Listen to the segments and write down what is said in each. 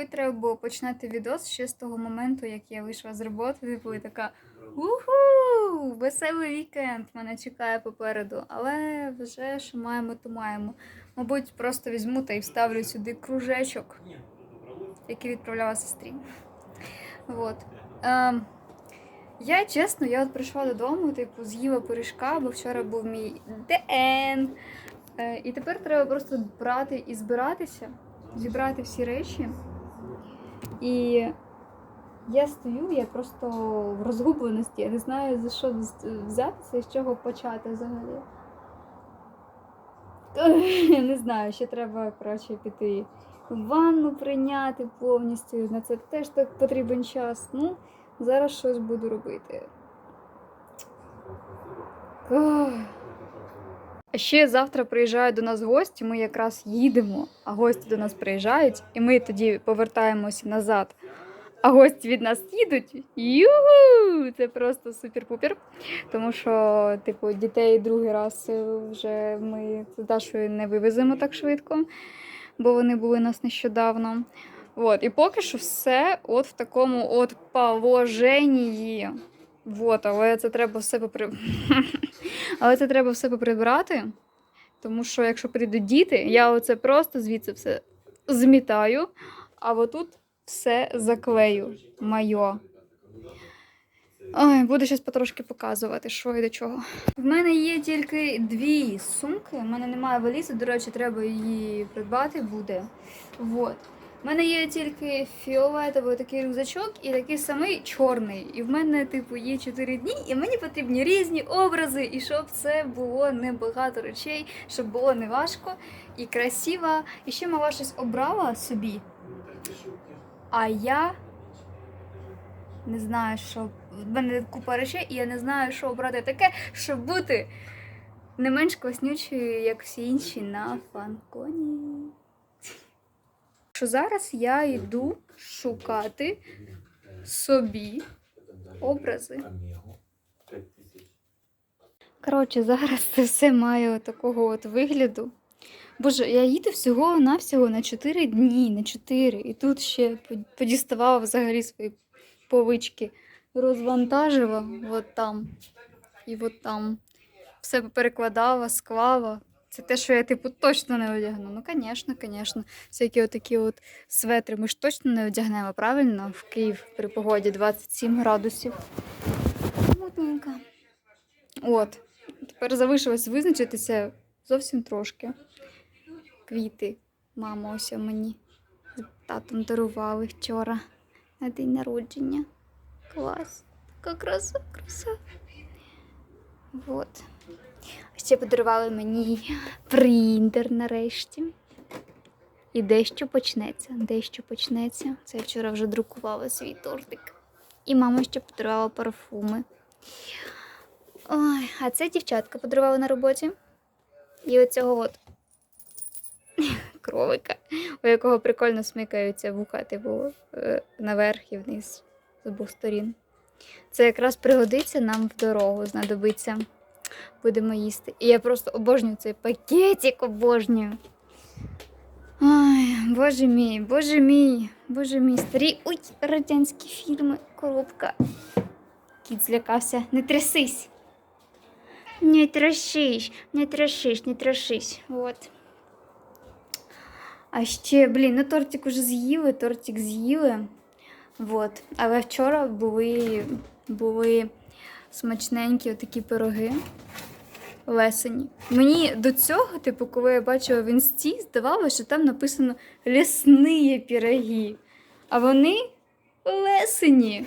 мабуть, треба було починати відос ще з того моменту, як я вийшла з роботи, і така уху! Веселий вікенд мене чекає попереду. Але вже що маємо, то маємо. Мабуть, просто візьму та й вставлю сюди кружечок, який відправляла сестрі. Вот. Ем, я чесно, я от прийшла додому, типу, з'їла пиріжка, бо вчора був мій день. Е, і тепер треба просто брати і збиратися, зібрати всі речі. І я стою, я просто в розгубленості, я не знаю за що взятися і з чого почати взагалі. Я не знаю, ще треба коротше, піти ванну прийняти повністю. На це теж так потрібен час. Ну, зараз щось буду робити. Ще завтра приїжджають до нас гості, ми якраз їдемо, а гості до нас приїжджають, і ми тоді повертаємося назад. А гості від нас їдуть. Югу! Це просто супер-пупер. Тому що, типу, дітей другий раз е, вже ми з Дашою не вивеземо так швидко, бо вони були у нас нещодавно. От, і поки що все от в такому от положенні. Вот, але це треба все попри... але це треба все поприбрати. Тому що якщо прийдуть діти, я оце просто звідси все змітаю, а отут все заклею моє. Ой, буду зараз потрошки показувати, що і до чого. В мене є тільки дві сумки. У мене немає валізи, до речі, треба її придбати буде. Вот. У мене є тільки фіолетовий такий рюкзачок і такий самий чорний. І в мене, типу, є 4 дні, і мені потрібні різні образи, і щоб це було небагато речей, щоб було не важко і красиво. І ще мала щось обрала собі. А я не знаю, що. В мене купа речей, і я не знаю, що обрати таке, щоб бути не менш класнючою, як всі інші на фанконі. Що зараз я йду шукати собі образи. Коротше, зараз це все має такого от вигляду. Боже, я їду всього-навсього на 4 дні, на 4. І тут ще подіставала взагалі свої повички. Розвантажила от там і от там. Все перекладала, склала. Це те, що я, типу, точно не одягну. Ну, звісно, звісно. Всякі отакі от светри ми ж точно не одягнемо, правильно? В Київ при погоді 27 градусів. Мутненько. От. Тепер залишилось визначитися зовсім трошки. Квіти. Мама ось мені з татом дарували вчора на день народження. Клас. Така краса, краса. Вот. Ще подарували мені принтер нарешті. І дещо почнеться. Дещо почнеться. Це я вчора вже друкувала свій тортик. І мама ще подарувала парфуми. Ой, а це дівчатка подарувала на роботі. І оцього от кролика, у якого прикольно смикаються вуха, типу, е, наверх і вниз з обох сторін. Це якраз пригодиться нам в дорогу, знадобиться. Будемо їсти. І я просто обожнюю цей пакетик, обожнюю. Ой, боже мій, боже мій, боже мій, старі ой, радянські фільми, коробка. Кіт злякався. Не трясись. Не трясись, не трясись, не трясись. Вот. А ще, блін, ну тортик уже з'їли, тортик з'їли. Вот. Але вчора були, були смачненькі такі пироги лесені. Мені до цього, типу, коли я бачила в інсті, здавалося, що там написано лісні пироги. А вони лесені.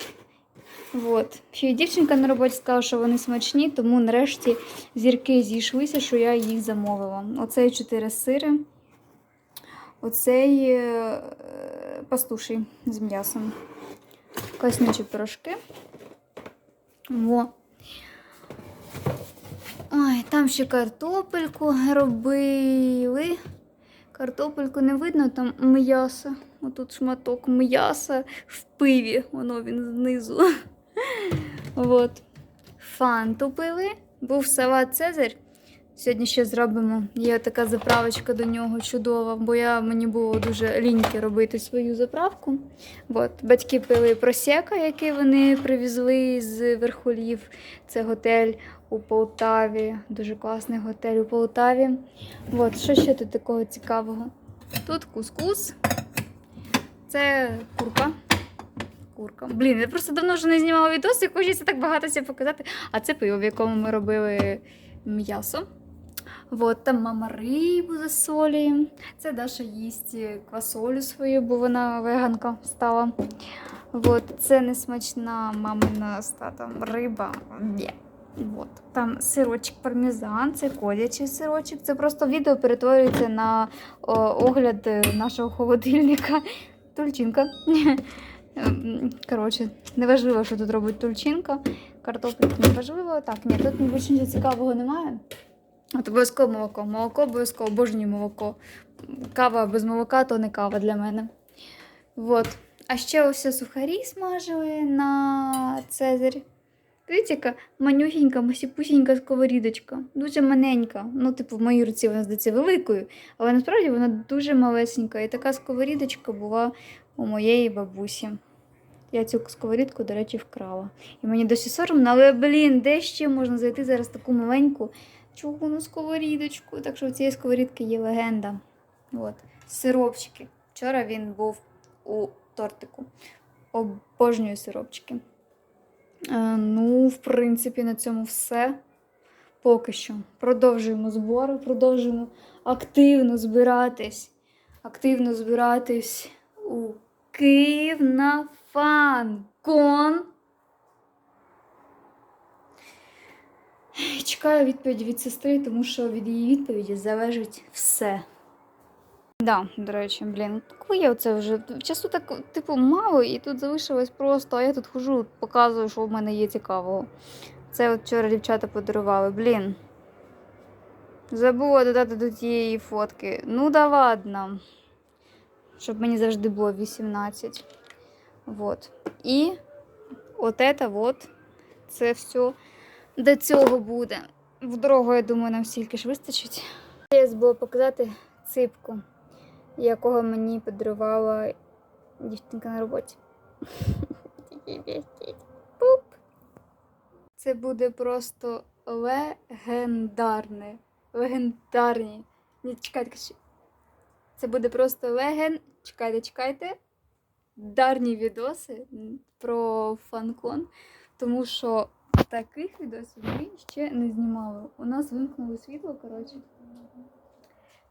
Вот. Ще й дівчинка на роботі сказала, що вони смачні, тому нарешті зірки зійшлися, що я їх замовила. Оцей чотири сири. Оцей е, пастуший з м'ясом. Класнючі пирожки. Во. Ой, там ще картопельку робили. Картопельку не видно, там м'ясо. Отут шматок м'яса в пиві, воно він знизу. От. Фанту пили. Був салат Цезарь. Сьогодні ще зробимо. Є така заправочка до нього чудова, бо я, мені було дуже ліньки робити свою заправку. От, батьки пили просека, який вони привезли з верхолів. Це готель у Полтаві. Дуже класний готель у Полтаві. От, що ще тут такого цікавого? Тут кускус. Це курка. Курка. Блін, я просто давно вже не знімала відоси, хочеться так багато всього показати. А це пиво, в якому ми робили м'ясо. От, там мама рибу засолює. Це Даша їсть квасолю свою, бо вона веганка стала. От, це несмачна мамина з риба. Є. От. Там сирочок пармезан, це козячий сирочок. Це просто відео перетворюється на о, огляд е, нашого холодильника. Тульчинка. Коротше, неважливо, що тут робить тульчинка. Картопля неважливо. Так, ні, тут нічого цікавого немає. От обов'язково молоко. Молоко обов'язково обожнюю молоко. Кава без молока то не кава для мене. Вот. А ще ось сухарі смажили на Цезарі. Дивіться, яка манюсінька, масіпусінька сковорідочка. Дуже маленька. Ну, типу, в моїй руці вона здається великою, але насправді вона дуже малесенька. І така сковорідочка була у моєї бабусі. Я цю сковорідку, до речі, вкрала. І мені досі соромно, але, блін, де ще можна знайти зараз таку маленьку чугуну сковорідочку. Так що у цієї сковорідки є легенда. От. Сиропчики. Вчора він був у тортику. Обожнюю сиропчики. Е, ну, в принципі, на цьому все. Поки що. Продовжуємо збори, продовжуємо активно збиратись. Активно збиратись у Київ на фан-кон. Чекаю відповіді від сестри, тому що від її відповіді залежить все. Да, до речі, блін, я оце вже часу так, типу, мало, і тут залишилось просто, а я тут хожу, показую, що в мене є цікавого. Це от вчора дівчата подарували, блін. Забула додати до тієї фотки. Ну да ладно. Щоб мені завжди було 18. Вот. І от це вот, це все до цього буде. В дорогу, я думаю, нам стільки ж вистачить. Я забула показати ципку, якого мені подарувала дівчинка на роботі. Пуп. Це буде просто легендарне. Легендарні. Ні, чекайте. Це буде просто леген. Чекайте, чекайте. Дарні відоси про фанкон, тому що таких відосів ми ще не знімали. У нас вимкнули світло, коротше.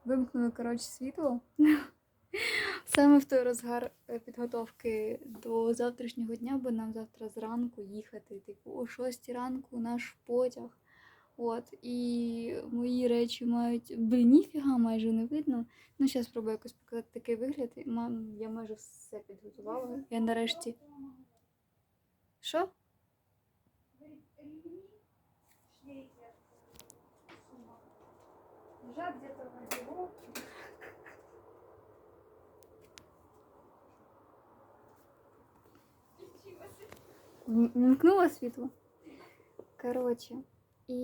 Вимкнули, коротше, світло. Саме в той розгар е, підготовки до завтрашнього дня, бо нам завтра зранку їхати, типу, о 6 ранку наш потяг. От, і мої речі мають. Блін, ніфіга майже не видно. Ну, зараз спробую якось показати такий вигляд. Я майже все підготувала. Я нарешті. Що? Лежат где-то в гардеробке. Вмкнула світло. Коротше, і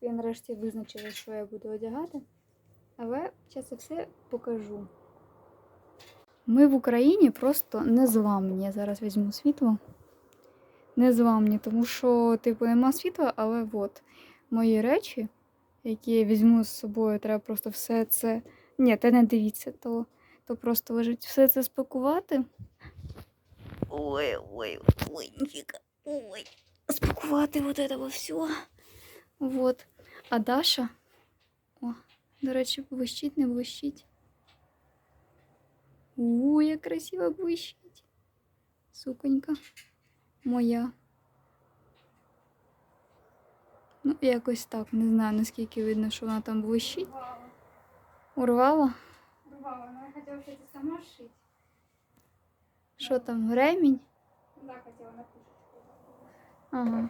я нарешті визначила, що я буду одягати. Але зараз я все покажу. Ми в Україні просто незламні. Я зараз візьму світло. Незламні, тому що, типу, нема світла, але от мої речі, які я візьму з собою, треба просто все це. Ні, та не дивіться, то, то просто лежить все це спакувати. Ой, ой, ой, ніфіга, ой. Спакувати вот этого всього. Вот. А Даша. О, до речі, блищить, не блищить. У, як красиво блищить. Суконька моя. Ну, якось так, не знаю, наскільки видно, що вона там блищить. Урвала? Урвала, но я хотела что-то сама шить. Що там, ремінь? Да, хотела на пушечку. Ага.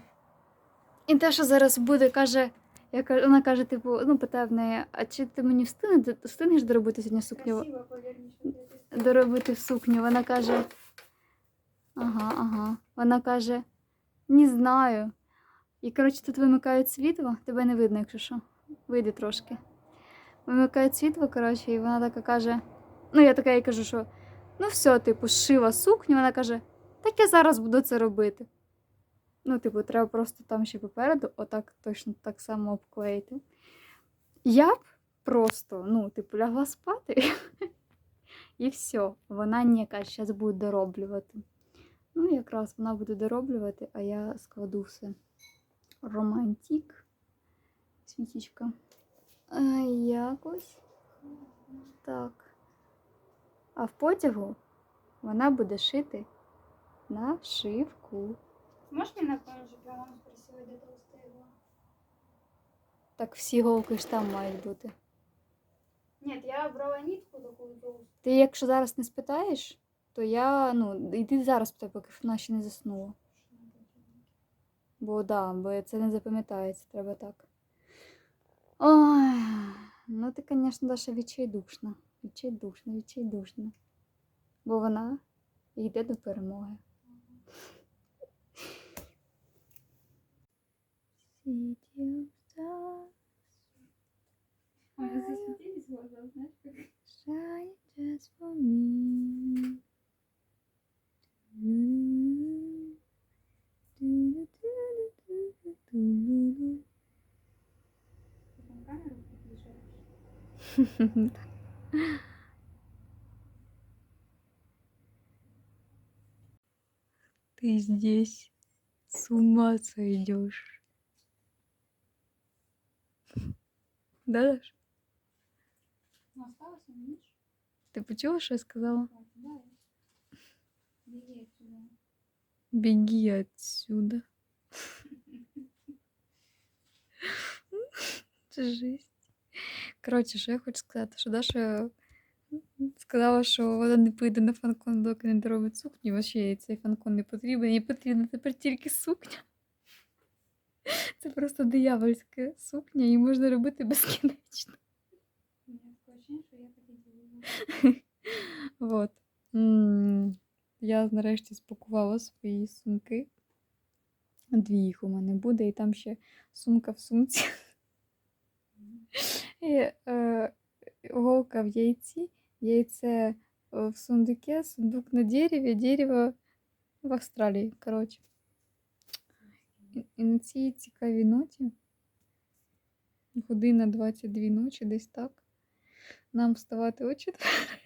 І те, що зараз буде, каже, я кажу, вона каже, типу, ну, питає в неї, а чи ти мені встигнеш, доробити сьогодні сукню? Доробити сукню. Вона каже. Ага, ага. Вона каже, не знаю. І, коротше, тут вимикають світло, тебе не видно, якщо що. Вийди трошки. Вимикають світло, коротше, і вона така каже: ну, я така їй кажу, що ну все, типу, шила сукню, вона каже, так я зараз буду це робити. Ну, типу, треба просто там ще попереду, отак точно так само обклеїти. Я б просто, ну, типу, лягла спати. І все. Вона ні, каже, зараз буде дороблювати. Ну, якраз вона буде дороблювати, а я складу все. Романтик. Світічка. А, якось. Так. А в потягу вона буде шити мне напомнить, что прямо он спросила, где толстая была? Так всі голки ж там мають бути. Нет, я брала нитку такую толстую. Ти якщо зараз не спитаєш, то я, ну, йди зараз питай, поки вона ще не заснула. Бо да, бо це не запам'ятається, треба так. Ой, ну ти, звісно, Даша відчайдушна. Відчайдушна, відчайдушна. Бо вона йде до перемоги. Ты здесь с ума сойдешь. Да, Даш? Ты почему что я сказала? Беги отсюда. Беги отсюда. Жизнь. Коротше, що я хочу сказати, що Даша сказала, що вона не поїде на фанкон, доки не доробить сукню. Вообще цей фанкон не потрібен. Їй потрібна тепер тільки сукня. Це просто диявольська сукня, її можна робити безкінечно. Вот. Я нарешті спакувала свої сумки. Дві їх у мене буде, і там ще сумка в сумці. І е, голка в яйці, яйце е, в сундуке, сундук на дереві, дерево в Австралії. Коротше. І, на цій цікавій ноті, година 22 ночі, десь так, нам вставати о четвер.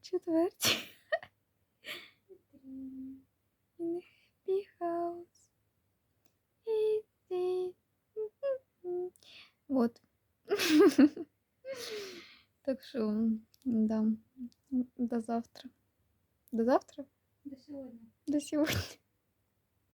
четвертій. Так що, да. До завтра. До завтра? До сегодня. До сьогодні.